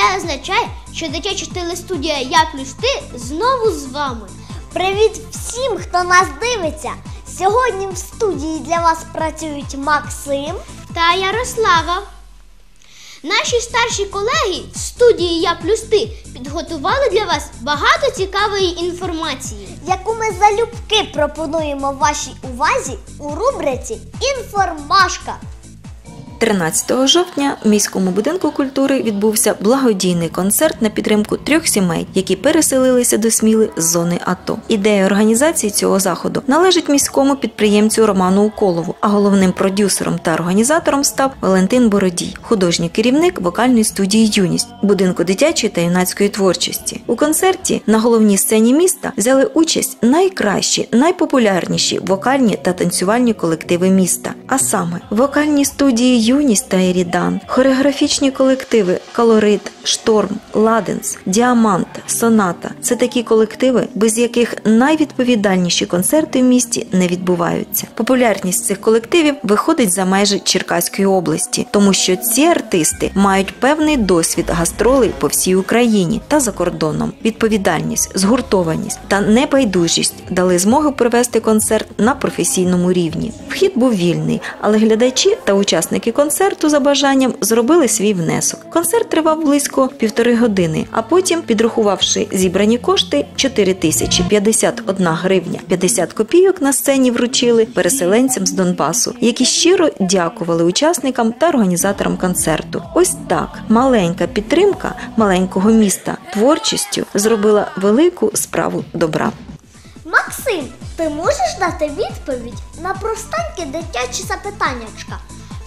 Це означає, що дитяча телестудія Я плюс ти знову з вами. Привіт всім, хто нас дивиться! Сьогодні в студії для вас працюють Максим. Та Ярослава. Наші старші колеги в студії Я плюс ти підготували для вас багато цікавої інформації. яку ми залюбки пропонуємо вашій увазі у рубриці Інформашка. 13 жовтня в міському будинку культури відбувся благодійний концерт на підтримку трьох сімей, які переселилися до Сміли з зони АТО. Ідея організації цього заходу належить міському підприємцю Роману Уколову, а головним продюсером та організатором став Валентин Бородій, художній керівник вокальної студії Юність будинку дитячої та юнацької творчості. У концерті на головній сцені міста взяли участь найкращі, найпопулярніші вокальні та танцювальні колективи міста, а саме вокальні студії Юність та Ерідан, хореографічні колективи Колорит, Шторм, Ладенс, Діамант, Соната це такі колективи, без яких найвідповідальніші концерти в місті не відбуваються. Популярність цих колективів виходить за межі Черкаської області, тому що ці артисти мають певний досвід гастролей по всій Україні та за кордоном. Відповідальність, згуртованість та небайдужість дали змогу провести концерт на професійному рівні. Вхід був вільний, але глядачі та учасники концерту за бажанням зробили свій внесок. Концерт тривав близько півтори години, а потім, підрахувавши зібрані кошти, 4 тисячі 51 гривня 50 копійок на сцені вручили переселенцям з Донбасу, які щиро дякували учасникам та організаторам концерту. Ось так маленька підтримка маленького міста творчістю зробила велику справу добра. Максим, ти можеш дати відповідь на простеньке дитяче запитаннячка?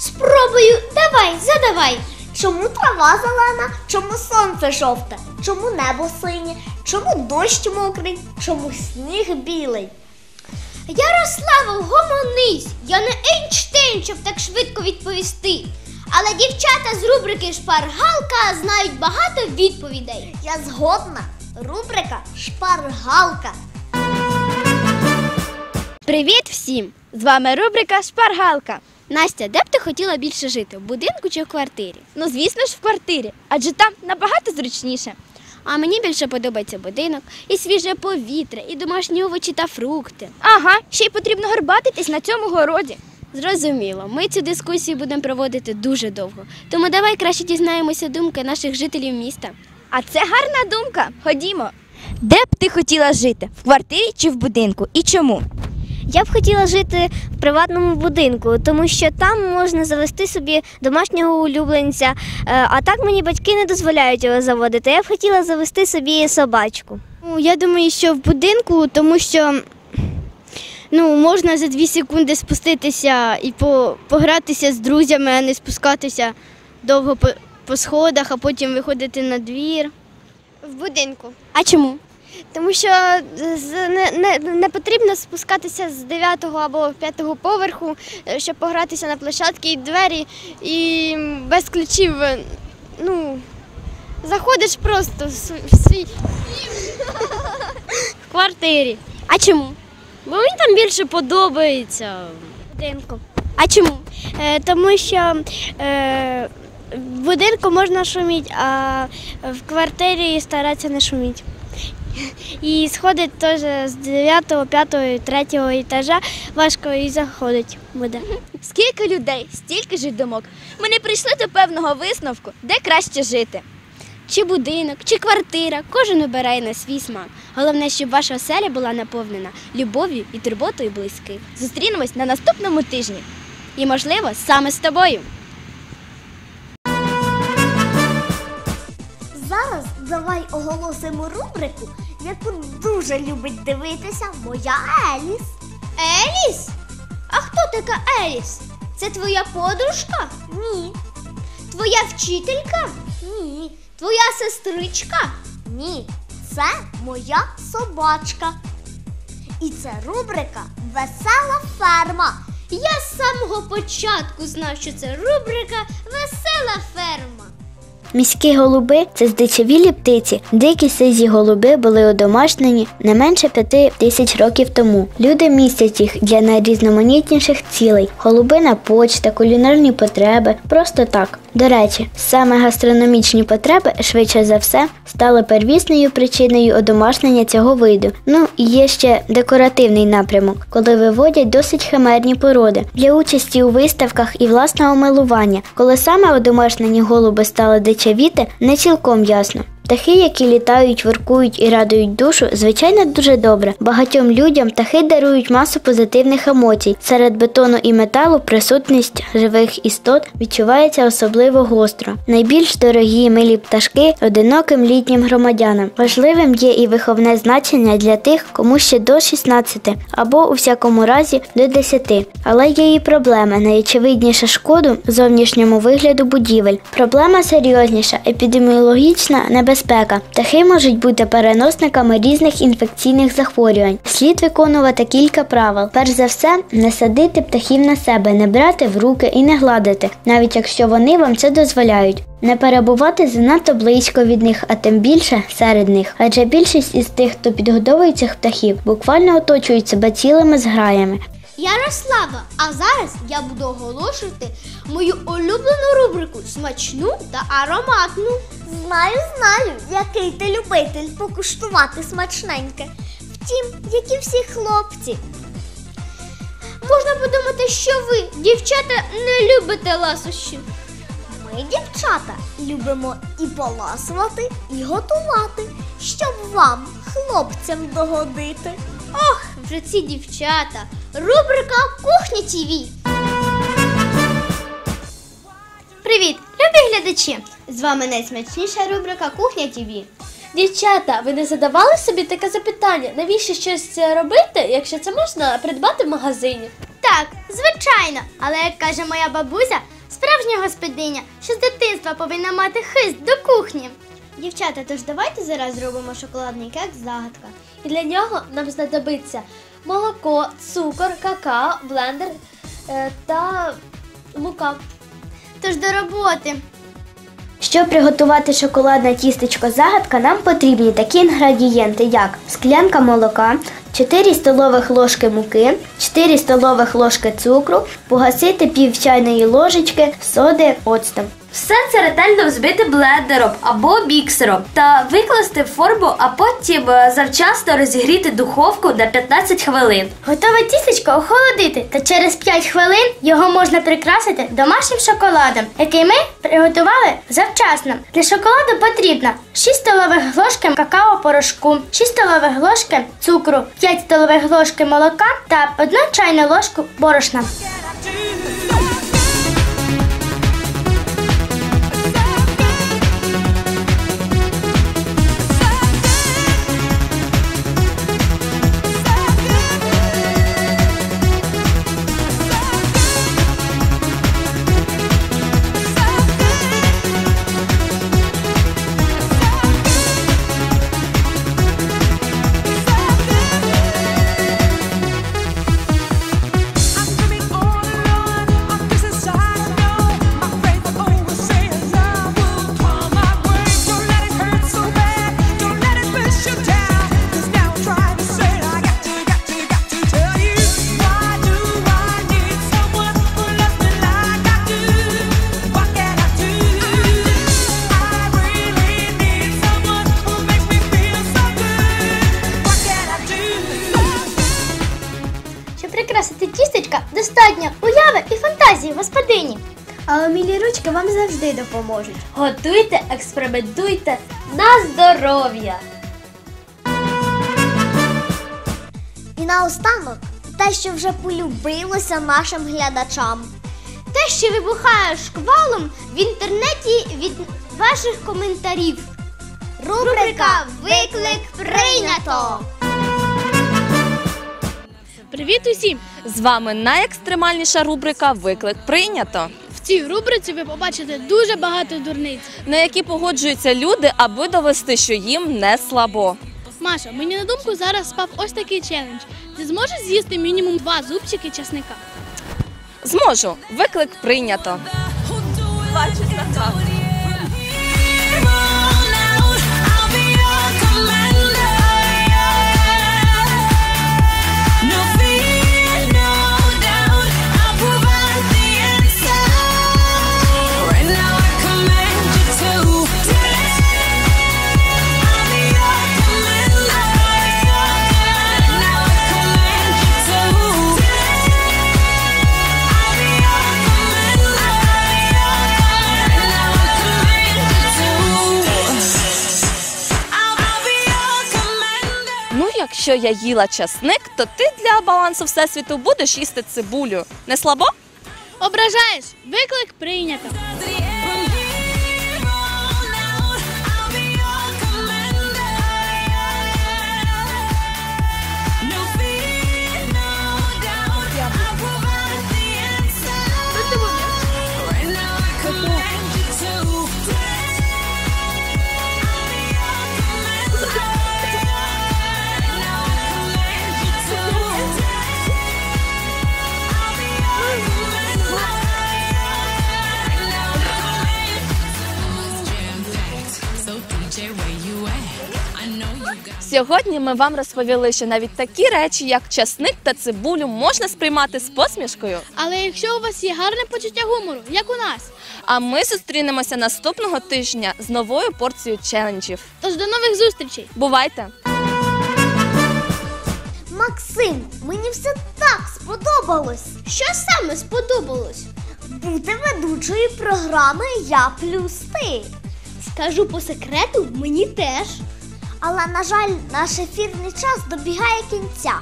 Спробую, давай, задавай. Чому трава зелена? Чому сонце жовте? Чому небо синє? Чому дощ мокрий? Чому сніг білий? Ярослава, гомонись! Я не Ейнштейн, щоб так швидко відповісти. Але дівчата з рубрики Шпаргалка знають багато відповідей. Я згодна. Рубрика Шпаргалка. Привіт всім! З вами рубрика Шпаргалка. Настя, де б ти хотіла більше жити? В будинку чи в квартирі? Ну, звісно ж, в квартирі, адже там набагато зручніше. А мені більше подобається будинок, і свіже повітря, і домашні овочі та фрукти. Ага, ще й потрібно горбатитись на цьому городі. Зрозуміло, ми цю дискусію будемо проводити дуже довго. Тому давай краще дізнаємося думки наших жителів міста. А це гарна думка. Ходімо. Де б ти хотіла жити? В квартирі чи в будинку? І чому? Я б хотіла жити в приватному будинку, тому що там можна завести собі домашнього улюбленця. Е, А так мені батьки не дозволяють його заводити. Я б хотіла завести собі собачку. Ну, я думаю, що в будинку, тому що ну, можна за дві секунди спуститися і по, погратися з друзями, а не спускатися довго по, по сходах, а потім виходити на двір. В будинку. А чому? Тому що не, не, не потрібно спускатися з 9 або 5 поверху, е, щоб погратися на площадці і двері, і без ключів. е, Ну, заходиш просто в свій. В квартирі. А чому? Бо мені там більше подобається. будинку. А чому? Е, тому що е, в будинку можна шуміти, а в квартирі старатися не шуміти. І сходить теж з 9, 5, 3 етажа важко і заходить буде. Скільки людей, стільки ж думок. Ми не прийшли до певного висновку, де краще жити. Чи будинок, чи квартира, кожен обирає на свій смак. Головне, щоб ваша оселя була наповнена любов'ю і турботою близьких. Зустрінемось на наступному тижні. І, можливо, саме з тобою. Зараз давай оголосимо рубрику, яку дуже любить дивитися моя Еліс. Еліс? А хто така Еліс? Це твоя подружка? Ні. Твоя вчителька? Ні. Твоя сестричка? Ні. Це моя собачка. І це рубрика Весела ферма. Я з самого початку знав, що це рубрика Весела ферма. Міські голуби це здичавілі птиці. Дикі сизі голуби були одомашнені не менше п'яти тисяч років тому. Люди містять їх для найрізноманітніших цілей: голубина почта, кулінарні потреби, просто так. До речі, саме гастрономічні потреби швидше за все стали первісною причиною одомашнення цього виду. Ну і є ще декоративний напрямок, коли виводять досить химерні породи для участі у виставках і власного милування. Коли саме одомашнені голуби стали дичавіти, не цілком ясно. Птахи, які літають, воркують і радують душу, звичайно, дуже добре. Багатьом людям птахи дарують масу позитивних емоцій. Серед бетону і металу присутність живих істот відчувається особливо гостро. Найбільш дорогі милі пташки одиноким літнім громадянам. Важливим є і виховне значення для тих, кому ще до 16 або у всякому разі до 10. Але є і проблема, найочевидніша шкоду зовнішньому вигляду будівель. Проблема серйозніша, епідеміологічна небезпека. Птахи можуть бути переносниками різних інфекційних захворювань. Слід виконувати кілька правил. Перш за все, не садити птахів на себе, не брати в руки і не гладити, навіть якщо вони вам це дозволяють. Не перебувати занадто близько від них, а тим більше серед них. Адже більшість із тих, хто підгодовує цих птахів, буквально оточують себе цілими зграями. Ярослава, а зараз я буду оголошувати мою улюблену рубрику смачну та ароматну. Знаю, знаю, який ти любитель покуштувати смачненьке. Втім, як і всі хлопці. Можна подумати, що ви, дівчата, не любите ласощі. Ми, дівчата, любимо і поласувати, і готувати, щоб вам, хлопцям, догодити. Ох, вже ці дівчата. Рубрика Кухня ТІВІ. Привіт, любі глядачі! З вами найсмачніша рубрика Кухня ТІВІ. Дівчата, ви не задавали собі таке запитання, навіщо щось робити, якщо це можна придбати в магазині? Так, звичайно, але як каже моя бабуся, справжня господиня, що з дитинства повинна мати хист до кухні. Дівчата, тож давайте зараз зробимо шоколадний кекс загадка. І для нього нам знадобиться молоко, цукор, какао, блендер е, та мука. Тож до роботи. Щоб приготувати шоколадне тістечко загадка, нам потрібні такі інгредієнти, як склянка молока, 4 столових ложки муки, 4 столових ложки цукру, погасити пів чайної ложечки соди оцтом. Все це ретельно взбити блендером або міксером та викласти в форму, а потім е, завчасно розігріти духовку на 15 хвилин. Готове тістечко охолодити, та через 5 хвилин його можна прикрасити домашнім шоколадом, який ми приготували завчасно. Для шоколаду потрібно 6 столових ложки какао-порошку, 6 столових ложки цукру, 5 столових ложки молока та 1 чайну ложку борошна. А умілі ручки вам завжди допоможуть. Готуйте, експериментуйте на здоров'я! І наостанок те, що вже полюбилося нашим глядачам. Те, що вибухає шквалом в інтернеті від ваших коментарів. Рубрика Виклик прийнято. Привіт усім! З вами найекстремальніша рубрика Виклик прийнято, цій рубриці ви побачите дуже багато дурниць. на які погоджуються люди, аби довести, що їм не слабо. Маша, мені на думку зараз спав ось такий челендж. Ти зможеш з'їсти мінімум два зубчики часника? Зможу. Виклик прийнято. Ну, якщо я їла часник, то ти для балансу всесвіту будеш їсти цибулю. Не слабо? Ображаєш! Виклик прийнято. Сьогодні ми вам розповіли, що навіть такі речі, як часник та цибулю, можна сприймати з посмішкою. Але якщо у вас є гарне почуття гумору, як у нас, А ми зустрінемося наступного тижня з новою порцією челенджів. тож до нових зустрічей! Бувайте! Максим, мені все так сподобалось. Що саме сподобалось? Бути ведучою програми Я плюс ти. Скажу по секрету, мені теж. Але, на жаль, наш ефірний час добігає кінця.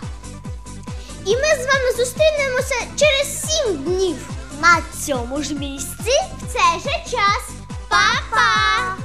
І ми з вами зустрінемося через сім днів на цьому ж місці в цей же час. Па-па!